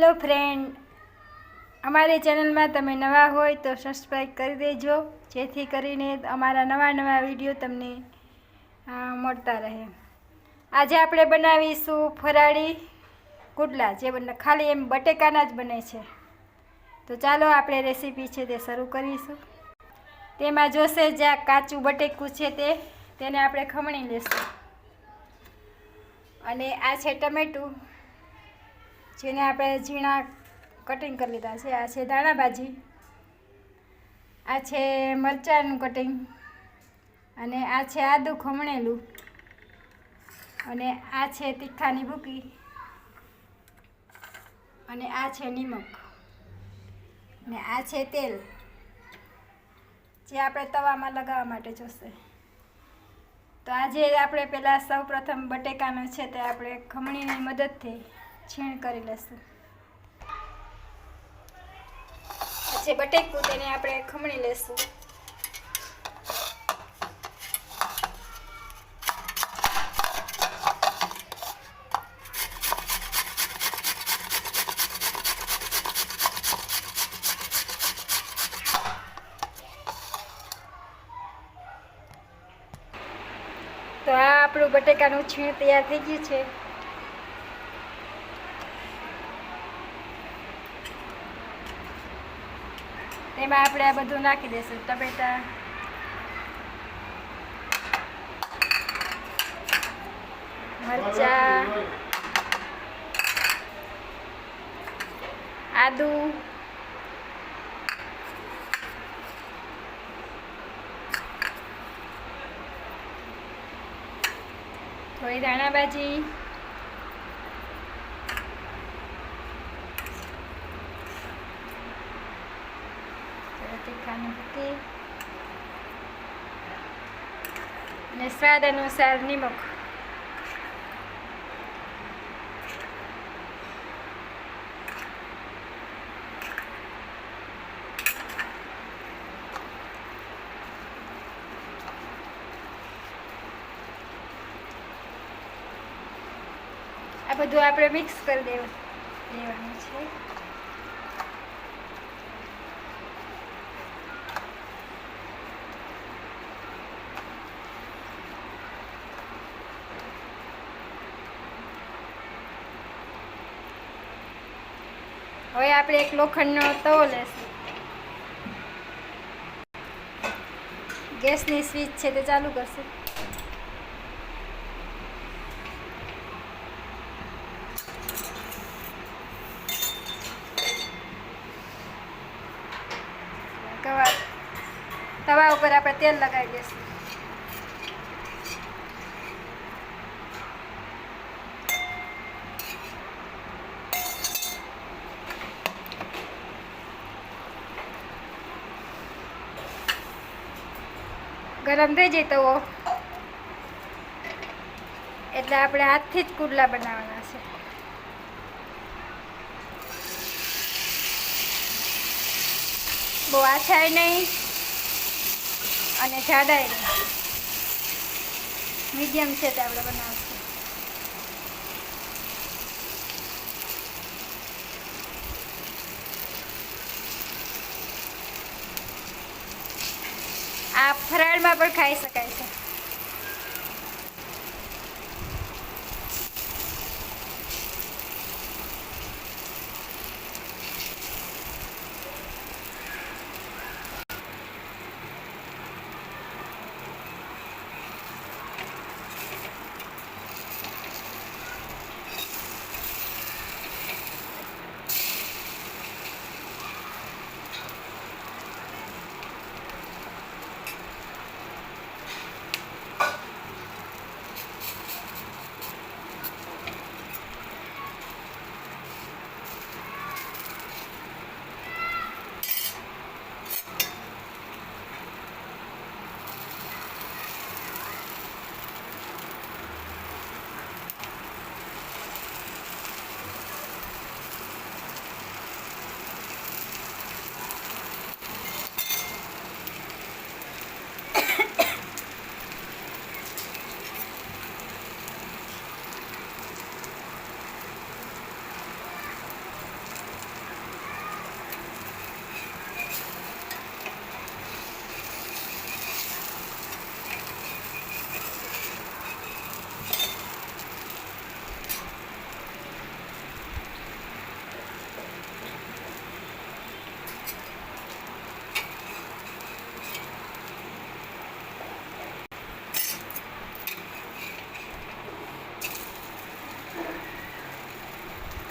Hello friend, અમારી ચેનલમાં તમે નવા હોય તો સબસ્ક્રાઈબ કરી દેજો, જેથી કરીને અમારા નવા નવા વીડિયો તમને મળતા રહે. આજે આપણે બનાવીશું ફરાળી કુટલા, જે ખાલી એમ બટેકાના જ બને છે. તો ચાલો આપણે રેસીપી છે તે શરૂ કરીશું. તેમાં જોશે જ્યાં કાચું બટેકું છે તે, તેને આપણે ખમણી લેશું. અને આ છે ટમેટું. જેને આપણે ઝીણા કટિંગ કરી લીધા છે. આ છે દાણા ભાજી. આ છે મરચાંનું કટિંગ અને આ છે આદું ખમણેલું. અને આ છે તીખાની ભૂકી. અને આ છે નિમક. અને આ છે તેલ. જે આપણે તવામાં લગાવવા માટે જોશે. તો આજે આપણે પહેલાં સૌ પ્રથમ બટેકાનો છે તે આપણે ખમણીની મદદથી છીણ કરી લઈશું પછી બટેકું તેને આપણે ખમણી લેશું. તો આ આપણું બટેકાનું છીણ તૈયાર થઈ ગયું છે. તેમાં આપણે આ બધું નાખી દઈશું. ટમેટા. મરચા. આદુ. થોડી ધાણા તીખાની ભૂકી અને સ્વાદ અનુસાર નિમક આ બધું આપણે મિક્સ કરી દેવું દેવાનું છે હવે આપણે એક લોખંડનો તવો લેશું. ગેસની સ્વિચ છે તે ચાલુ કરશું. તવા ઉપર આપણે તેલ લગાવી દઈશું ગરમ થઈ જાય તવો એટલે આપણે હાથથી જ કુડલા બનાવવાના છે. બહુ આછાય નહીં અને જાડાય નહીં. મીડિયમ છે તે આપણે બનાવશું. આ ફરાળમાં પણ ખાઈ શકાય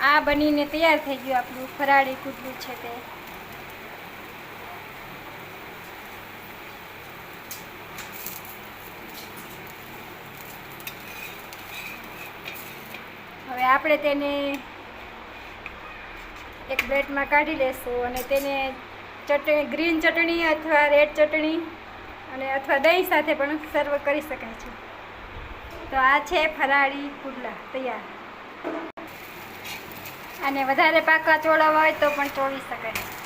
આ બનીને તૈયાર થઈ ગયું આપણું ફરાળી કુટલું છે તે. હવે આપણે તેને એક પ્લેટમાં કાઢી લેશું અને તેને ચટણી, ગ્રીન ચટણી અથવા રેડ ચટણી અને અથવા દહીં સાથે પણ સર્વ કરી શકાય છે. તો આ છે ફરાળી પુડલા તૈયાર. અને વધારે પાકા ચોળાવા હોય તો પણ ચોળી શકાય